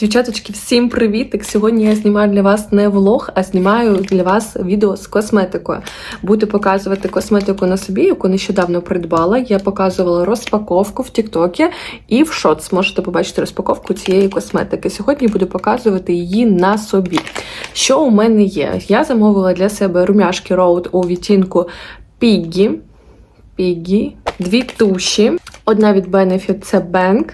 Дівчаточки, всім привітик! Сьогодні я знімаю для вас не влог, а знімаю для вас відео з косметикою. Буду показувати косметику на собі, яку нещодавно придбала. Я показувала розпаковку в Тіктокі і в шоц. Можете побачити розпаковку цієї косметики. Сьогодні буду показувати її на собі. Що у мене є? Я замовила для себе румяшки Road у відтінку Piggy. Piggy. Дві туші. Одна від Benefit це Bang.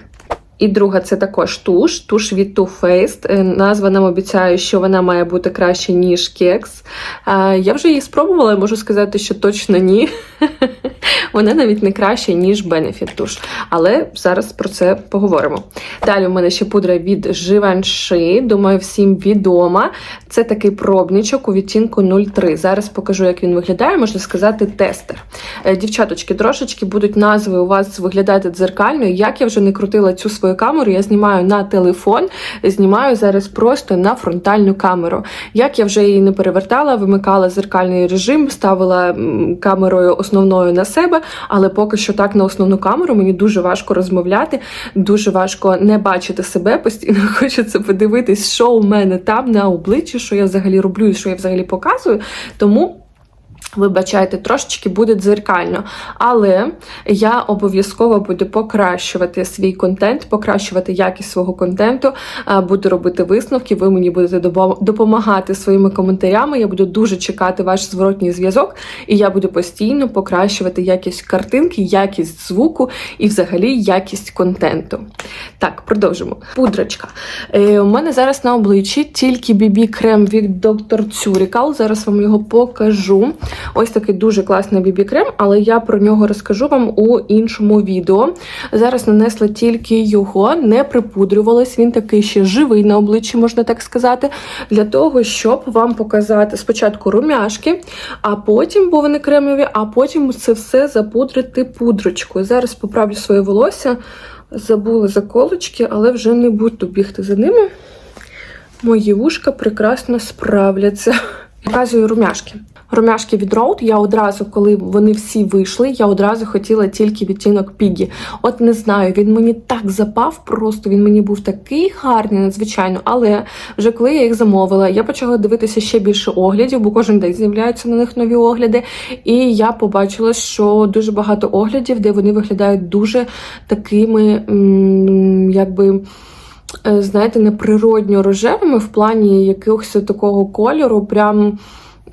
І друга це також туш, туш від Too Faced. Е, Назва нам обіцяє, що вона має бути краще, ніж кекс. Е, Я вже її спробувала, можу сказати, що точно ні. Вона навіть не краща, ніж Benefit туш. Але зараз про це поговоримо. Далі у мене ще пудра від Givenchy, думаю, всім відома. Це такий пробничок у відтінку 03. Зараз покажу, як він виглядає, можна сказати, тестер. Е, Дівчаточки, трошечки будуть назви у вас виглядати дзеркально. Як я вже не крутила цю свою камеру, я знімаю на телефон, знімаю зараз просто на фронтальну камеру. Як я вже її не перевертала, вимикала зеркальний режим, ставила камерою основною на себе, але поки що так на основну камеру мені дуже важко розмовляти, дуже важко не бачити себе, постійно хочеться подивитись, що у мене там на обличчі, що я взагалі роблю і що я взагалі показую. Тому. Вибачайте, трошечки буде дзеркально, але я обов'язково буду покращувати свій контент, покращувати якість свого контенту, буду робити висновки. Ви мені будете допомагати своїми коментарями. Я буду дуже чекати ваш зворотній зв'язок, і я буду постійно покращувати якість картинки, якість звуку і взагалі якість контенту. Так, продовжимо. Пудрочка. Е, у мене зараз на обличчі тільки BB крем від Dr. Цюрікал. Зараз вам його покажу. Ось такий дуже класний BB крем, але я про нього розкажу вам у іншому відео. Зараз нанесла тільки його, не припудрювалась. Він такий ще живий на обличчі, можна так сказати, для того, щоб вам показати спочатку румяшки, а потім, бо вони кремові, а потім це все запудрити пудрочкою. Зараз поправлю своє волосся. Забула заколочки, але вже не буду бігти за ними. Мої вушка прекрасно справляться. Показую румяшки. Румяшки від Road я одразу, коли вони всі вийшли, я одразу хотіла тільки відтінок Пігі. От не знаю, він мені так запав, просто він мені був такий гарний, надзвичайно. Але вже коли я їх замовила, я почала дивитися ще більше оглядів, бо кожен день з'являються на них нові огляди. І я побачила, що дуже багато оглядів, де вони виглядають дуже такими, якби. Е, Знаєте, неприродньо рожевими в плані якогось такого кольору, прям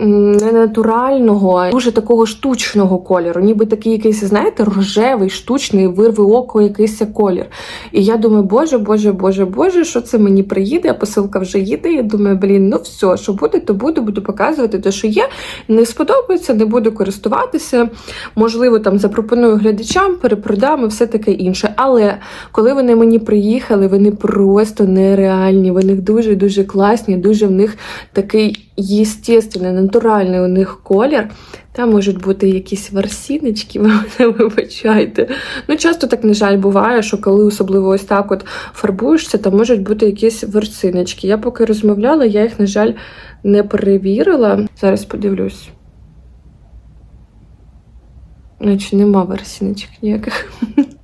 м, не натурального, дуже такого штучного кольору, ніби такий якийсь, знаєте, рожевий, штучний, вирви око якийсь колір. І я думаю, боже, боже, боже, боже, що це мені приїде, а посилка вже їде. Я думаю, блін, ну все, що буде, то буде, буду показувати те, що є. Не сподобається, не буду користуватися. Можливо, там запропоную глядачам, перепродам і все таке інше. Але коли вони мені приїхали, вони просто нереальні. Вони дуже дуже класні, дуже в них такий єстественний, натуральний у них колір. Там можуть бути якісь ворсіночки, ви мене вибачайте. Ну, часто так, на жаль, буває, що коли особливо ось так от фарбуєшся, там можуть бути якісь ворсиночки. Я поки розмовляла, я їх, на жаль, не перевірила. Зараз подивлюсь. Значить, нема ворсіночок ніяких.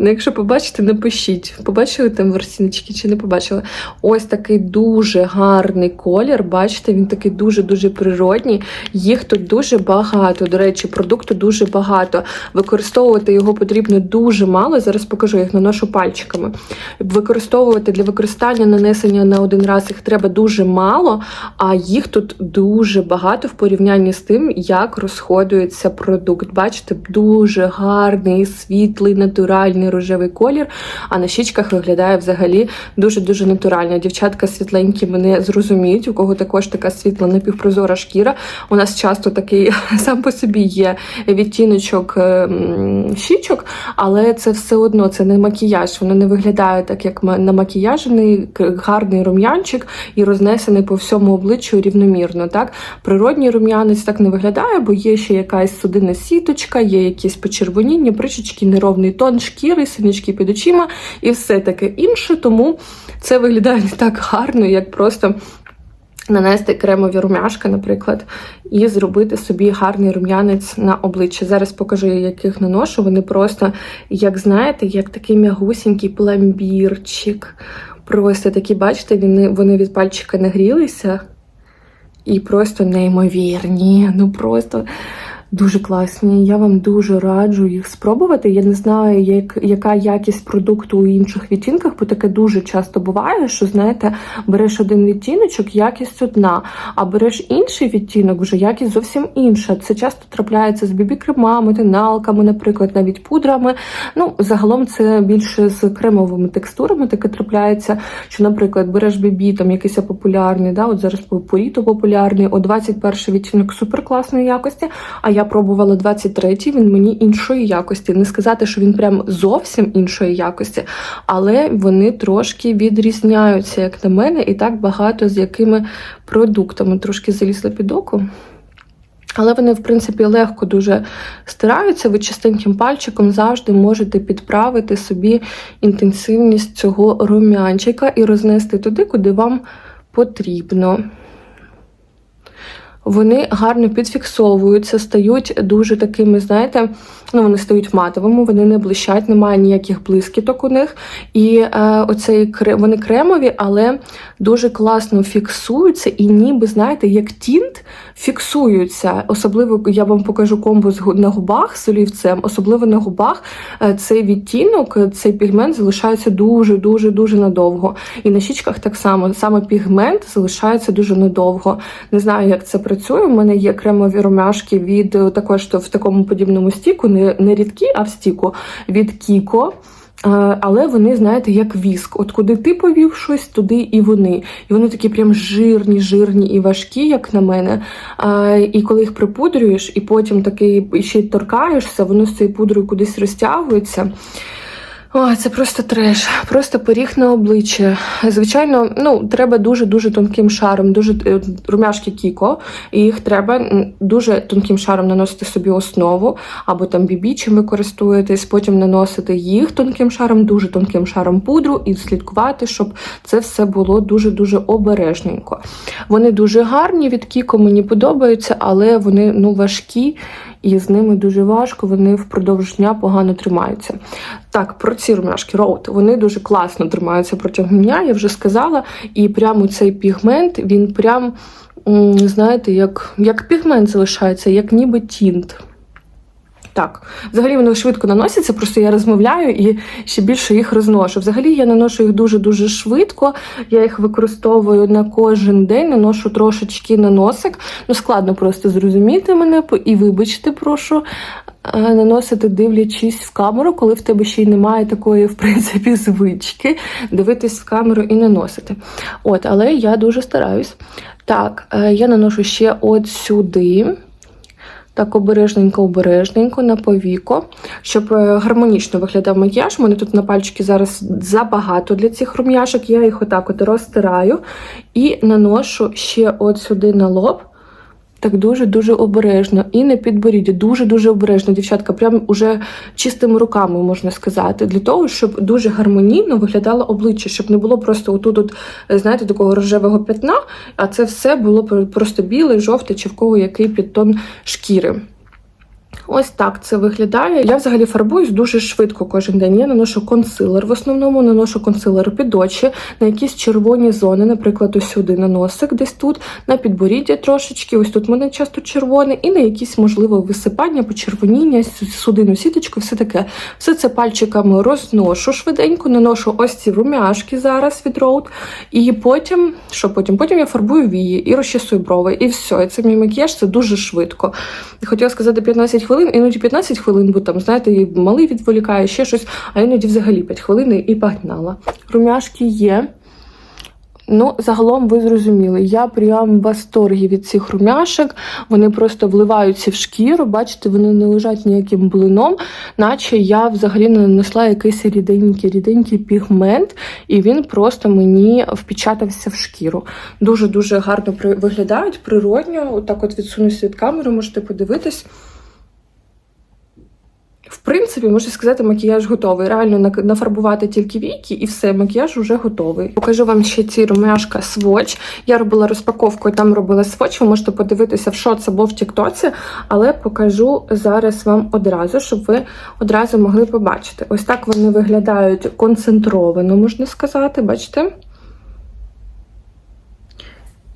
Ну, якщо побачите, напишіть, побачили там ворсіночки чи не побачили. Ось такий дуже гарний колір. Бачите, він такий дуже-дуже природній. Їх тут дуже багато. До речі, продукту дуже багато. Використовувати його потрібно дуже мало. Зараз покажу, їх наношу пальчиками. Використовувати для використання нанесення на один раз їх треба дуже мало, а їх тут дуже багато в порівнянні з тим, як розходується продукт. Бачите, дуже гарний, світлий, натуральний рожевий колір, а на щічках виглядає взагалі дуже-дуже натурально. Дівчатка світленькі мене зрозуміють, у кого також така світла напівпрозора шкіра. У нас часто такий сам по собі є відтіночок ем, щічок, але це все одно це не макіяж. Воно не виглядає так, як ма- намакіяжений гарний рум'янчик і рознесений по всьому обличчю рівномірно. Так, природній рум'янець так не виглядає, бо є ще якась судинна сіточка, є якісь почервоніння, причечки, неровний тон шкіри, синячки під очима і все таке інше. Тому це виглядає не так гарно, як просто. Нанести кремові румяшка, наприклад, і зробити собі гарний рум'янець на обличчя. Зараз покажу, яких наношу. Вони просто, як знаєте, як такий м'ягусінький пломбірчик. Просто такі, бачите, вони від пальчика нагрілися. І просто неймовірні. Ну просто дуже класні. Я вам дуже раджу їх спробувати. Я не знаю, як, яка якість продукту у інших відтінках, бо таке дуже часто буває, що знаєте, береш один відтіночок, якість одна, а береш інший відтінок, вже якість зовсім інша. Це часто трапляється з бібі-кремами, тоналками, наприклад, навіть пудрами. Ну, загалом це більше з кремовими текстурами таке трапляється. Що, наприклад, береш бібі, там якийсь популярний, да, от зараз поріто популярний, о 21 відтінок супер класної якості. А я пробувала 23-й, він мені іншої якості. Не сказати, що він прям зовсім іншої якості, але вони трошки відрізняються, як на мене, і так багато з якими продуктами. Трошки залізла під око. Але вони, в принципі, легко дуже стираються. Ви чистеньким пальчиком завжди можете підправити собі інтенсивність цього рум'янчика і рознести туди, куди вам потрібно. Вони гарно підфіксовуються, стають дуже такими, знаєте, ну вони стають матовими, вони не блищать, немає ніяких блискіток у них. І е, оцей вони кремові, але дуже класно фіксуються, і ніби, знаєте, як тінт фіксуються. Особливо я вам покажу комбо на губах з олівцем, особливо на губах е, цей відтінок, цей пігмент залишається дуже, дуже, дуже надовго. І на щічках так само. Саме пігмент залишається дуже надовго. Не знаю, як це працює. У мене є кремові румяшки від е, також в такому подібному стіку, не, не рідкі, а в стіку від Кіко. Е, Але вони, знаєте, як віск. От куди ти повів щось, туди і вони. І вони такі прям жирні, жирні і важкі, як на мене. Е, І коли їх припудрюєш, і потім такий ще й торкаєшся, воно з цією пудрою кудись розтягується. Ой, це просто треш, просто поріг на обличчя. Звичайно, ну треба дуже-дуже тонким шаром, дуже е, румяшки Кіко, і їх треба дуже тонким шаром наносити собі основу, або там бібі, чим ви користуєтесь, потім наносити їх тонким шаром, дуже тонким шаром пудру і слідкувати, щоб це все було дуже-дуже обережненько. Вони дуже гарні від Кіко, мені подобаються, але вони ну важкі і з ними дуже важко, вони впродовж дня погано тримаються. Так, про ці румяшки роут, вони дуже класно тримаються протягом дня, я вже сказала. І прямо цей пігмент, він прям, знаєте, як, як пігмент залишається, як ніби тінт. Так, взагалі вони швидко наносяться, просто я розмовляю і ще більше їх розношу. Взагалі я наношу їх дуже-дуже швидко. Я їх використовую на кожен день, наношу трошечки на носик. Ну, складно просто зрозуміти мене і вибачте, прошу. е, Наносити, дивлячись в камеру, коли в тебе ще й немає такої, в принципі, звички дивитись в камеру і наносити. От, але я дуже стараюсь. Так, е, я наношу ще от сюди. Так, обережненько, обережненько на повіко, щоб е, гармонічно виглядав макіяж. У мене тут на пальчики зараз забагато для цих рум'яшок. Я їх отак от розтираю і наношу ще от сюди на лоб. Так дуже-дуже обережно. І на підборіддя. Дуже-дуже обережно, дівчатка. Прям уже чистими руками, можна сказати, для того, щоб дуже гармонійно виглядало обличчя, щоб не було просто отут, от, знаєте, такого рожевого пятна, а це все було просто біле, жовте, чи в кого який підтон шкіри. Ось так це виглядає. Я взагалі фарбуюсь дуже швидко кожен день. Я наношу консилер. В основному наношу консилер під очі, на якісь червоні зони, наприклад, ось сюди на носик, десь тут, на підборіддя трошечки, ось тут в мене часто червоне, і на якісь, можливо, висипання, почервоніння, судину сіточку, все таке. Все це пальчиками розношу швиденько, наношу ось ці румяшки зараз від Road, і потім, що потім? Потім я фарбую вії і розчісую брови, і все. І це мій макіяж, це дуже швидко. Хотіла сказати 15 хвилин, іноді 15 хвилин, бо там, знаєте, і малий відволікає, ще щось, а іноді взагалі 5 хвилин і погнала. Румяшки є. Ну, загалом ви зрозуміли, я прям в восторгі від цих румяшок. Вони просто вливаються в шкіру. Бачите, вони не лежать ніяким блином, наче я взагалі не нанесла якийсь ріденький, ріденький пігмент, і він просто мені впечатався в шкіру. Дуже-дуже гарно виглядають, природньо. Отак от відсунуся від камери, можете подивитись. В принципі, можна сказати, макіяж готовий. Реально нафарбувати тільки віки і все, макіяж вже готовий. Покажу вам ще ці румяшка Swatch. Я робила розпаковку, і там робила Swatch. Ви можете подивитися в шоц або в Тіктоці, але покажу зараз вам одразу, щоб ви одразу могли побачити. Ось так вони виглядають концентровано, можна сказати. Бачите?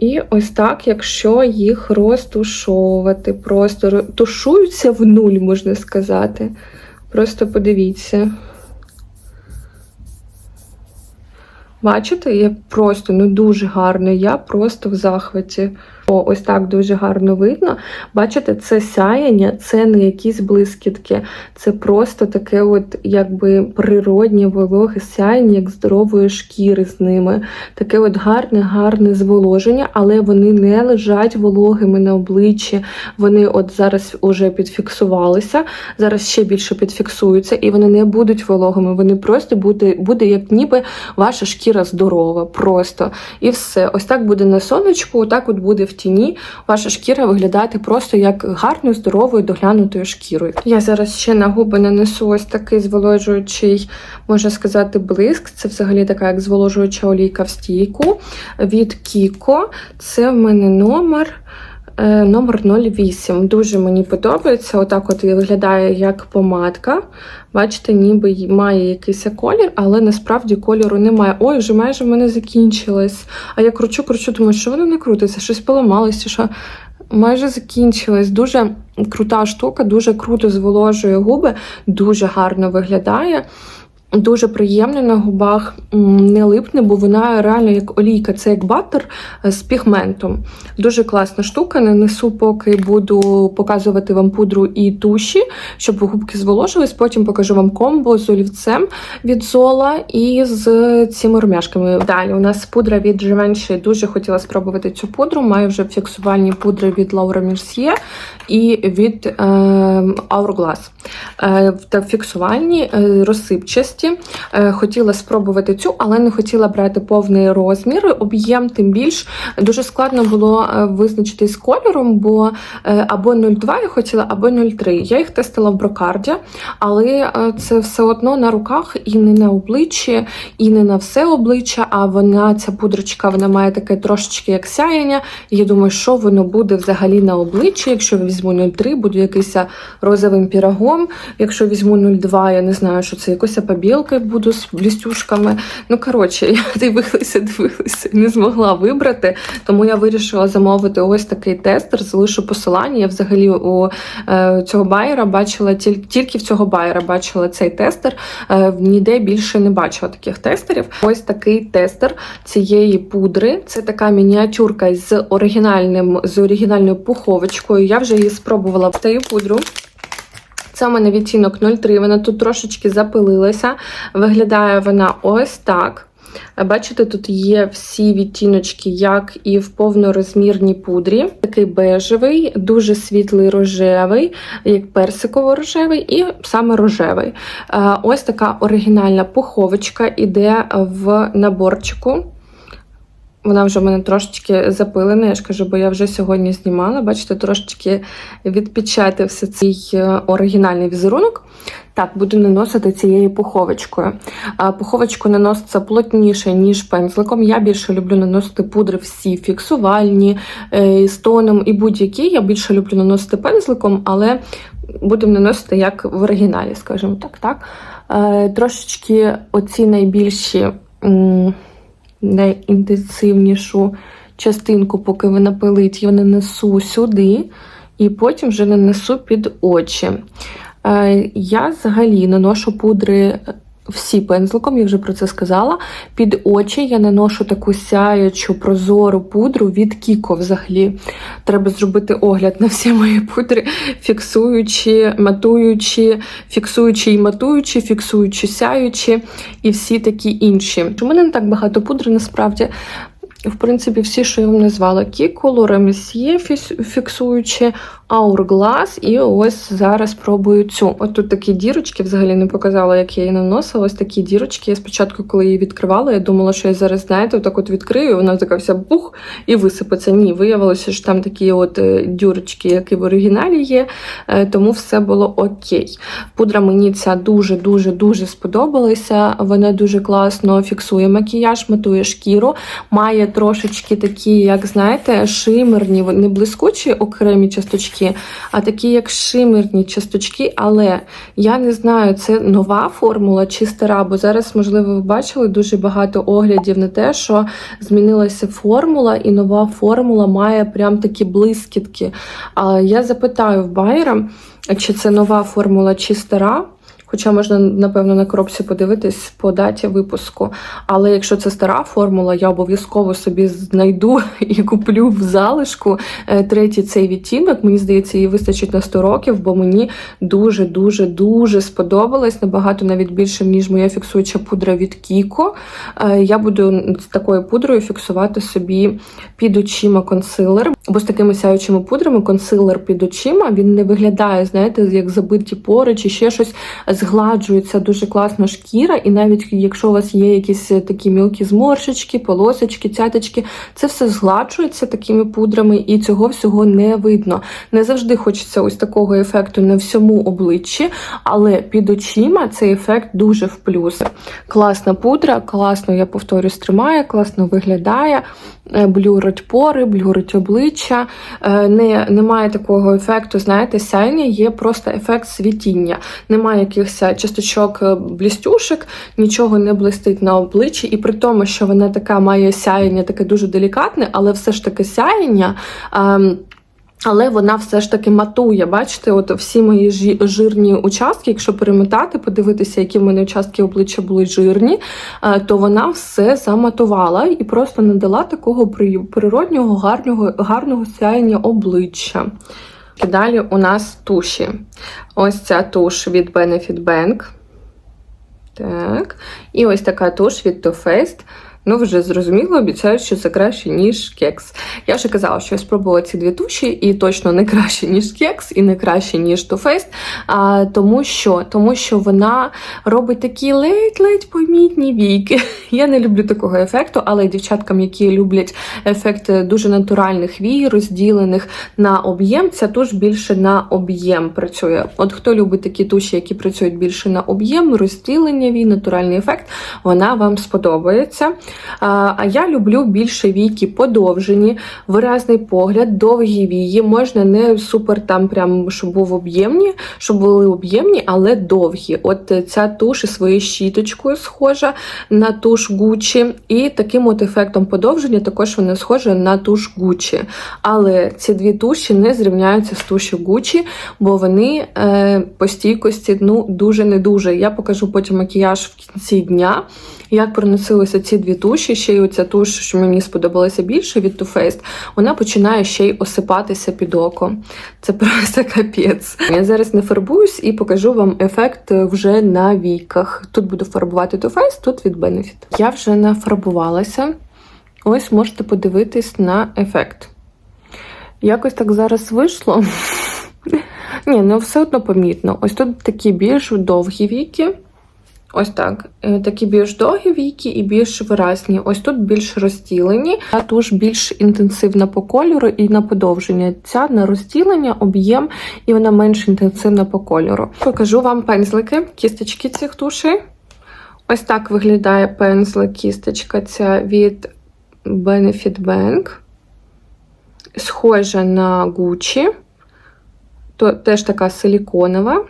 І ось так, якщо їх розтушовувати, просто тушуються в нуль, можна сказати. Просто подивіться. Бачите, як просто ну дуже гарно. Я просто в захваті. О, ось так дуже гарно видно. Бачите, це сяяння, це не якісь блискітки. Це просто таке, от якби природнє вологе сяяння, як здорової шкіри з ними. Таке от гарне, гарне зволоження, але вони не лежать вологими на обличчі. Вони от зараз уже підфіксувалися, зараз ще більше підфіксуються, і вони не будуть вологими. Вони просто буде, буде як ніби ваша шкіра здорова. Просто. І все. Ось так буде на сонечку, отак от буде в тіні. Ваша шкіра виглядати просто як гарною, здоровою, доглянутою шкірою. Я зараз ще на губи нанесу ось такий зволожуючий, можна сказати, блиск. Це взагалі така як зволожуюча олійка в стійку від Кіко. Це в мене номер. Е, Номер 08. Дуже мені подобається. Отак от виглядає як помадка. Бачите, ніби має якийсь колір, але насправді кольору немає. Ой, вже майже в мене закінчилось. А я кручу, кручу, думаю, що воно не крутиться, щось поламалося, що майже закінчилось. Дуже крута штука, дуже круто зволожує губи, дуже гарно виглядає. Дуже приємно на губах, не липне, бо вона реально як олійка, це як баттер е, з пігментом. Дуже класна штука. Нанесу, поки буду показувати вам пудру і туші, щоб губки зволожились. Потім покажу вам комбо з олівцем від Зола і з цими румяшками. Далі у нас пудра від Givenchy. Дуже хотіла спробувати цю пудру. Маю вже фіксувальні пудри від Laura Mercier і від е, Hourglass. Е, та фіксувальні, е, розсипчасті. Е, хотіла спробувати цю, але не хотіла брати повний розмір, об'єм, тим більш дуже складно було е, визначитись з кольором, бо е, або 0,2 я хотіла, або 0,3. Я їх тестила в брокарді, але це все одно на руках і не на обличчі, і не на все обличчя. А вона, ця пудрочка, вона має таке трошечки як сяєння. Я думаю, що воно буде взагалі на обличчі. Якщо візьму 0,3, буду якийсь розовим пірогом. Якщо візьму 0,2, я не знаю, що це якоюсь побілкою буду з блістюшками. Ну, коротше, я дивилася, дивилася, не змогла вибрати. Тому я вирішила замовити ось такий тестер. Залишу посилання. Я взагалі у е, цього байера бачила тіль- тільки в цього байера бачила цей тестер. Е, ніде більше не бачила таких тестерів. Ось такий тестер цієї пудри. Це така мініатюрка з оригінальним з оригінальною пуховочкою. Я вже її спробувала в таю пудру. Це у мене відтінок 03, вона тут трошечки запилилася. Виглядає вона ось так. Бачите, тут є всі відтіночки, як і в повнорозмірній пудрі. Такий бежевий, дуже світлий рожевий, як персиково-рожевий, і саме рожевий. Е, Ось така оригінальна пуховочка іде в наборчику. Вона вже в мене трошечки запилена, я ж кажу, бо я вже сьогодні знімала. Бачите, трошечки відпечатався цей е, оригінальний візерунок. Так, буду наносити цією пуховочкою. Пуховочку наноситься плотніше, ніж пензликом. Я більше люблю наносити пудри всі фіксувальні, е, з тоном і будь-які. Я більше люблю наносити пензликом, але будемо наносити як в оригіналі, скажімо так. так. Е, Трошечки оці найбільші. Найінтенсивнішу частинку, поки вона пилить, я нанесу сюди, і потім вже нанесу під очі. Е, Я взагалі наношу пудри всі пензликом, я вже про це сказала. Під очі я наношу таку сяючу прозору пудру від Кіко взагалі. Треба зробити огляд на всі мої пудри, фіксуючи, матуючи, фіксуючи і матуючи, фіксуючи, сяючи і всі такі інші. У мене не так багато пудри насправді. В принципі, всі, що я вам назвала, Кіко, Лора фіксуючи, Hourglass. І ось зараз пробую цю. От тут такі дірочки, взагалі не показала, як я її наносила. Ось такі дірочки. Я спочатку, коли її відкривала, я думала, що я зараз, знаєте, отак от відкрию, вона така вся бух і висипеться. Ні, виявилося, що там такі от е, дюрочки, які в оригіналі є, е, тому все було окей. Пудра мені ця дуже-дуже дуже сподобалася. Вона дуже класно фіксує макіяж, матує шкіру, має трошечки такі, як знаєте, шимерні, не блискучі окремі часточки, а такі, як шимерні часточки. Але я не знаю, це нова формула чи стара, бо зараз, можливо, ви бачили дуже багато оглядів на те, що змінилася формула, і нова формула має прям такі блискітки. Я запитаю в Байера, чи це нова формула чи стара. Хоча можна, напевно, на коробці подивитись по даті випуску. Але якщо це стара формула, я обов'язково собі знайду і куплю в залишку е, третій цей відтінок. Мені здається, її вистачить на 100 років, бо мені дуже-дуже дуже сподобалось. Набагато навіть більше, ніж моя фіксуюча пудра від Кіко. Е, Я буду з такою пудрою фіксувати собі під очима консилер. Бо з такими сяючими пудрами консилер під очима він не виглядає, знаєте, як забиті пори чи ще щось згладжується дуже класно шкіра, і навіть якщо у вас є якісь такі мілкі зморшечки, полосочки, цяточки, це все згладжується такими пудрами, і цього всього не видно. Не завжди хочеться ось такого ефекту на всьому обличчі, але під очима цей ефект дуже в плюс. Класна пудра, класно, я повторюю, тримає, класно виглядає. Е, блюрить пори, блюрить обличчя. Е, не, Немає такого ефекту, знаєте, сяйня, є просто ефект світіння. Немає якихось часточок е, блістюшек, нічого не блистить на обличчі. І при тому, що вона така має сяєння, таке дуже делікатне, але все ж таки сяєння. Ем, але вона все ж таки матує. Бачите, от всі мої жирні участки, якщо перемотати, подивитися, які в мене участки обличчя були жирні, е, то вона все заматувала і просто надала такого природнього, гарного, гарного сяєння обличчя. І далі у нас туші. Ось ця туш від Benefit Bank. Так. І ось така туш від Too Faced. Ну, вже зрозуміло, обіцяю, що це краще, ніж кекс. Я вже казала, що я спробувала ці дві туші, і точно не краще, ніж кекс, і не краще, ніж а, Тому що тому що вона робить такі ледь-ледь помітні війки. Я не люблю такого ефекту, але дівчаткам, які люблять ефект дуже натуральних вій, розділених на об'єм, ця туш більше на об'єм працює. От хто любить такі туші, які працюють більше на об'єм, розділення вій, натуральний ефект, вона вам сподобається. А я люблю більше війки подовжені, виразний погляд, довгі вії. Можна не супер там, прям, щоб був об'ємні, щоб були об'ємні, але довгі. От ця туш своєю щіточкою схожа на туш Gucci. І таким от ефектом подовження також вона схожа на туш Gucci. Але ці дві туші не зрівняються з туші Gucci, бо вони е, по стійкості ну, дуже не дуже. Я покажу потім макіяж в кінці дня, як проносилися ці дві туші, ще й оця туш, що мені сподобалася більше від Too Faced, вона починає ще й осипатися під око. Це просто капець. Я зараз не фарбуюсь і покажу вам ефект вже на війках. Тут буду фарбувати Too Faced, тут від Benefit. Я вже нафарбувалася. Ось можете подивитись на ефект. Якось так зараз вийшло. Ні, ну все одно помітно. Ось тут такі більш довгі віки. Ось так. Е, такі більш довгі віки і більш виразні. Ось тут більш розділені, а туш більш інтенсивна по кольору і на подовження. Ця на розділення, об'єм, і вона менш інтенсивна по кольору. Покажу вам пензлики, кісточки цих тушей. Ось так виглядає пензлик, кісточка ця від Benefit Bank. Схожа на Gucci. Теж така силіконова.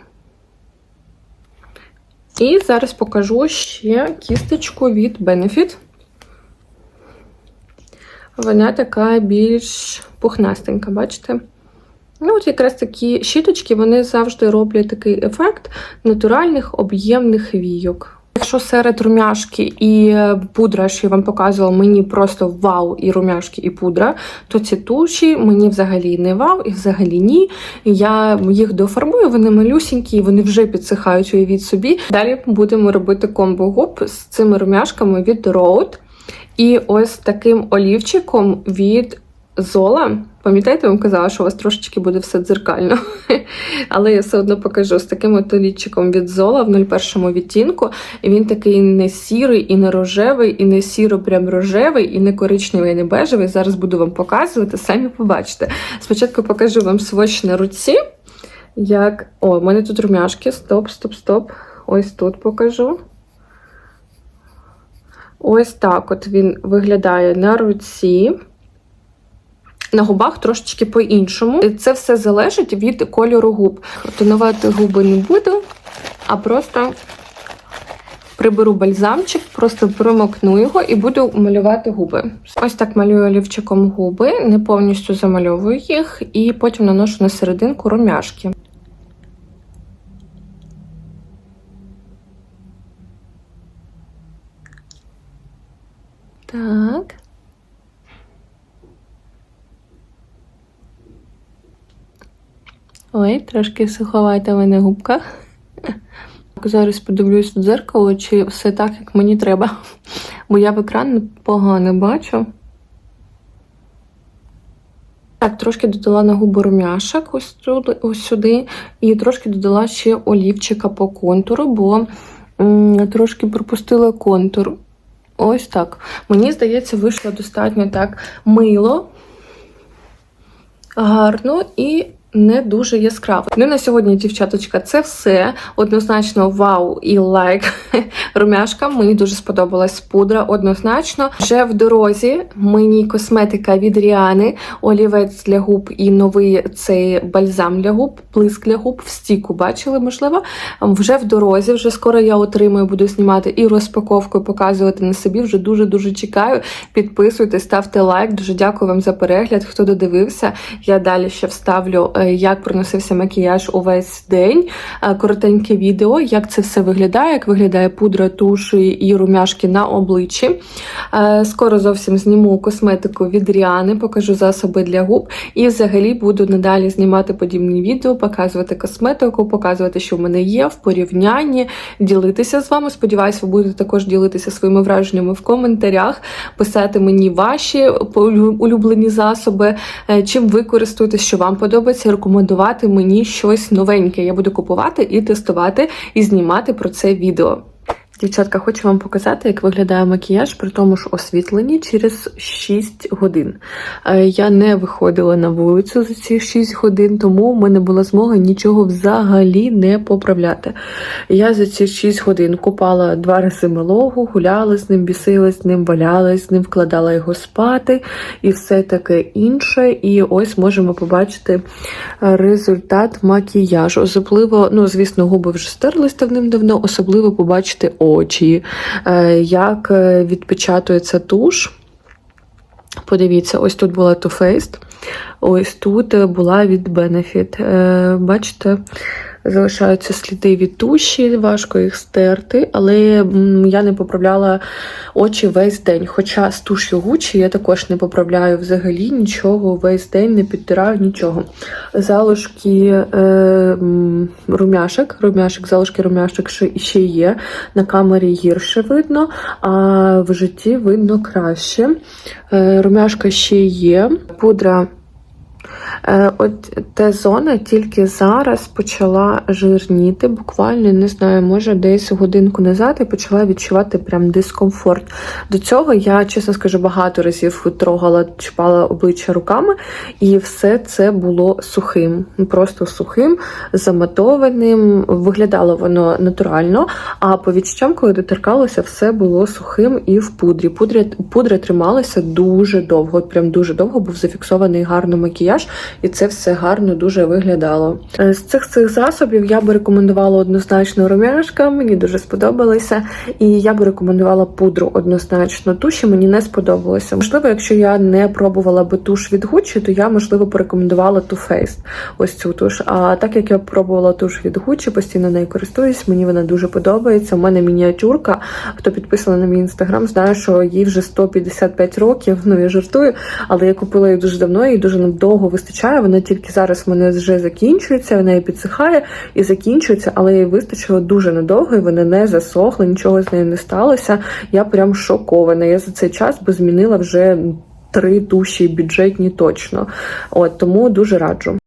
І зараз покажу ще кісточку від Benefit. Вона така більш пухнастенька, бачите? Ну, от якраз такі щіточки вони завжди роблять такий ефект натуральних об'ємних війок. Якщо серед румяшки і пудра, що я вам показувала, мені просто вау, і румяшки, і пудра, то ці туші мені взагалі не вау, і взагалі ні. Я їх дофарбую, вони малюсінькі, вони вже підсихають уявіть собі. Далі будемо робити комбо губ з цими румяшками від Rode. І ось таким олівчиком від Зола. Пам'ятаєте, я вам казала, що у вас трошечки буде все дзеркально. Але я все одно покажу з таким от олівчиком від Зола в 01 відтінку. І він такий не сірий, і не рожевий, і не сіро прям рожевий, і не коричневий, і не бежевий. Зараз буду вам показувати, самі побачите. Спочатку покажу вам свощ на руці. Як. О, в мене тут румяшки. Стоп, стоп, стоп. Ось тут покажу. Ось так от він виглядає на руці. На губах трошечки по-іншому. Це все залежить від кольору губ. Тонувати губи не буду, а просто приберу бальзамчик, просто промокну його і буду малювати губи. Ось так малюю олівчиком губи, не повністю замальовую їх, і потім наношу на серединку румяшки. Так. Ой, трошки суховата в мене губка. Зараз подивлюсь в дзеркало, чи все так, як мені треба. Бо я в екран погано бачу. Так, трошки додала на губи румяшок ось, ось сюди. І трошки додала ще олівчика по контуру, бо трошки пропустила контур. Ось так. Мені здається, вийшло достатньо так мило, гарно і не дуже яскраво. Ну і на сьогодні, дівчаточка, це все. Однозначно, вау і лайк румяшка. Мені дуже сподобалась пудра. Однозначно, вже в дорозі мені косметика від Ріани, олівець для губ і новий цей бальзам для губ, плиск для губ в стіку. Бачили, можливо? Вже в дорозі, вже скоро я отримую, буду знімати і розпаковку, і показувати на собі. Вже дуже-дуже чекаю. Підписуйтесь, ставте лайк. Дуже дякую вам за перегляд. Хто додивився, я далі ще вставлю. Е, як проносився макіяж увесь день. Коротеньке відео, як це все виглядає, як виглядає пудра, туш і румяшки на обличчі. Скоро зовсім зніму косметику від Ріани, покажу засоби для губ. І взагалі буду надалі знімати подібні відео, показувати косметику, показувати, що в мене є в порівнянні, ділитися з вами. Сподіваюсь, ви будете також ділитися своїми враженнями в коментарях, писати мені ваші улюблені засоби, е, чим ви користуєтесь, що вам подобається рекомендувати мені щось новеньке. Я буду купувати і тестувати, і знімати про це відео. Дівчатка, хочу вам показати, як виглядає макіяж при тому ж освітленні через 6 годин. Е, я не виходила на вулицю за ці 6 годин, тому в мене була змога нічого взагалі не поправляти. Я за ці 6 годин купала два рази малого, гуляла з ним, бісилась з ним, валялась з ним, вкладала його спати і все таке інше. І ось можемо побачити результат макіяжу. Особливо, ну, звісно, губи вже стерлись давним-давно, особливо побачити очі, е, як е, відпечатується туш. Подивіться, ось тут була Too Faced, ось тут була від Benefit. Е, бачите? Залишаються сліди від туші, важко їх стерти, але я не поправляла очі весь день. Хоча з тушю Гучі я також не поправляю взагалі нічого, весь день не підтираю нічого. Залишки е, румяшок, румяшок, залишки румяшок ще є. На камері гірше видно, а в житті видно краще. Е, румяшка ще є. Пудра. Е, от та зона тільки зараз почала жирніти, буквально не знаю, може десь годинку назад і почала відчувати прям дискомфорт. До цього я, чесно скажу, багато разів трогала, чіпала обличчя руками, і все це було сухим, просто сухим, заматованим. Виглядало воно натурально, а по відчуттям, коли доторкалося, все було сухим і в пудрі. Пудра, пудра трималася дуже довго, прям дуже довго був зафіксований гарно макіяж і це все гарно дуже виглядало. Е, з цих цих засобів я би рекомендувала однозначно румяшка, мені дуже сподобалися. І я би рекомендувала пудру однозначно. Туші мені не сподобалося. Можливо, якщо я не пробувала би туш від Gucci, то я, можливо, порекомендувала Too Faced, ось цю туш. А так як я пробувала туш від Gucci, постійно нею користуюсь, мені вона дуже подобається. У мене мініатюрка. Хто підписаний на мій інстаграм, знає, що їй вже 155 років. Ну я жартую, але я купила її дуже давно і дуже довго вистачає вистачає. Вона тільки зараз в мене вже закінчується, вона і підсихає і закінчується, але їй вистачило дуже надовго, і вона не засохла, нічого з нею не сталося. Я прям шокована. Я за цей час би змінила вже три душі бюджетні точно. От тому дуже раджу.